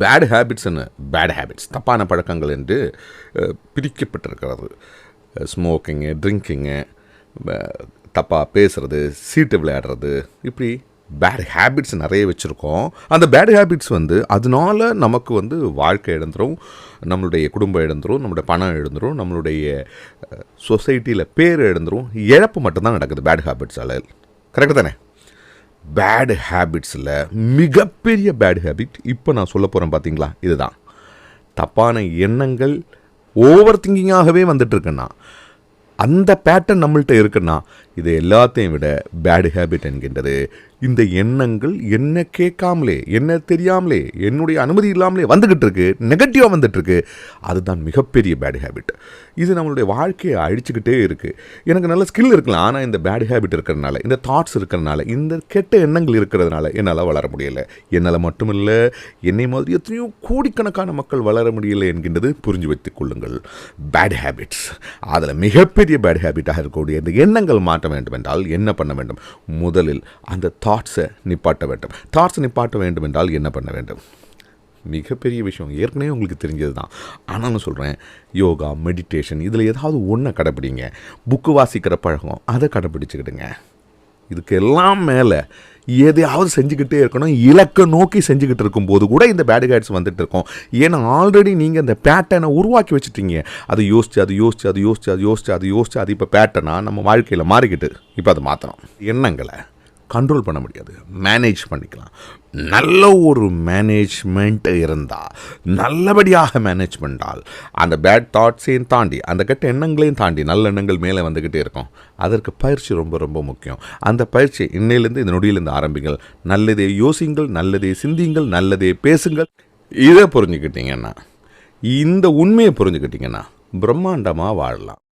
Bad habits என்ன? Bad habits தப்பான பழக்கங்கள் என்று பிரிக்கப்பட்டிருக்கிறது. ஸ்மோக்கிங்கு ட்ரிங்கிங்கு தப்பாக பேசுறது சீட்டு விளையாடுறது இப்படி பேட் ஹேபிட்ஸ் நிறைய வச்சுருக்கோம். அந்த பேட் ஹேபிட்ஸ் வந்து அதனால நமக்கு வந்து வாழ்க்கை இழந்துரும் நம்மளுடைய குடும்பம் இழந்துரும் நம்மளுடைய பணம் இழந்துரும் நம்மளுடைய சொசைட்டியில் பேர் இழந்துரும் இழப்பு மட்டும்தான் நடக்குது பேட் ஹேபிட்ஸால் கரெக்டு தானே? பேட் ஹேபிட்ஸில் மிகப்பெரிய பேட் ஹேபிட் இப்போ நான் சொல்ல போகிறேன் பார்த்தீங்களா இதுதான். தப்பான எண்ணங்கள் ஓவர் திங்கிங்காகவே வந்துட்டு அந்த பேட்டர்ன் நம்மள்கிட்ட இருக்குன்னா இது எல்லாத்தையும் விட பேட் ஹேபிட் என்கின்றது. இந்த எண்ணங்கள் என்ன கேட்காமலே என்ன தெரியாமலே என்னுடைய அனுமதி இல்லாமலே வந்துக்கிட்டு இருக்கு நெகட்டிவாக வந்துட்டுருக்கு அதுதான் மிகப்பெரிய பேட் ஹேபிட் இது நம்மளுடைய வாழ்க்கையை அழிச்சுக்கிட்டே இருக்குது எனக்கு நல்ல ஸ்கில் இருக்கலாம் ஆனால் இந்த பேட் ஹேபிட் இருக்கிறதுனால இந்த தாட்ஸ் இருக்கிறதுனால இந்த கெட்ட எண்ணங்கள் இருக்கிறதுனால என்னால் வளர முடியலை. என்னால் மட்டும் இல்லை என்னை மாதிரி எத்தனையோ கோடிக்கணக்கான மக்கள் வளர முடியல என்கின்றது புரிஞ்சு வைத்துக் கொள்ளுங்கள். பேட் ஹேபிட்ஸ் அதில் மிகப்பெரிய பெரிய பேட் ஹேபிட்டாக இருக்கக்கூடிய இந்த எண்ணங்கள் மாற்ற வேண்டும் என்றால் என்ன பண்ண வேண்டும்? முதலில் அந்த தாட்ஸை நிப்பாட்ட வேண்டும். தாட்ஸை நிப்பாட்ட வேண்டும் என்றால் என்ன பண்ண வேண்டும்? மிகப்பெரிய விஷயம். ஏற்கனவே உங்களுக்கு தெரிஞ்சது தான் ஆனாலும் சொல்கிறேன் யோகா மெடிடேஷன் இதில் ஏதாவது ஒன்றை கடைப்பிடிங்க. புக்கு வாசிக்கிற பழக்கம் அதை கடைப்பிடிச்சிக்கிடுங்க. இதுக்கெல்லாம் மேலே எதையாவது செஞ்சுக்கிட்டே இருக்கணும். இலக்கை நோக்கி செஞ்சுக்கிட்டு இருக்கும்போது கூட இந்த பேட் கைட்ஸ் வந்துட்டு இருக்கோம். ஏன்னா ஆல்ரெடி நீங்கள் இந்த பேட்டனை உருவாக்கி வச்சுட்டீங்க. அதை யோசிச்சு அது யோசிச்சு அது யோசிச்சு அது யோசிச்சு அது யோசிச்சு அது இப்போ பேட்டர்னாக நம்ம வாழ்க்கையில் மாறிக்கிட்டு. இப்போ அதை மாற்றணும் எண்ணங்களை. கண்ட்ரோல் பண்ண முடியாது. மேனேஜ் பண்ணிக்கலாம். நல்ல ஒரு மேனேஜ்மெண்ட் இருந்தால் நல்லபடியாக மேனேஜ் பண்ணால் அந்த பேட் தாட்ஸையும் தாண்டி அந்த கெட்ட எண்ணங்களையும் தாண்டி நல்ல எண்ணங்கள் மேலே வந்துக்கிட்டே இருக்கும். அதற்கு பயிற்சி ரொம்ப ரொம்ப முக்கியம். அந்த பயிற்சி இன்னையிலேருந்து இந்த நொடியிலேருந்து ஆரம்பிங்கள். நல்லதே யோசிங்கள் நல்லதே சிந்திங்கள் நல்லதே பேசுங்கள். இதை புரிஞ்சுக்கிட்டீங்கன்னா இந்த உண்மையை புரிஞ்சுக்கிட்டீங்கன்னா பிரம்மாண்டமாக வாழலாம்.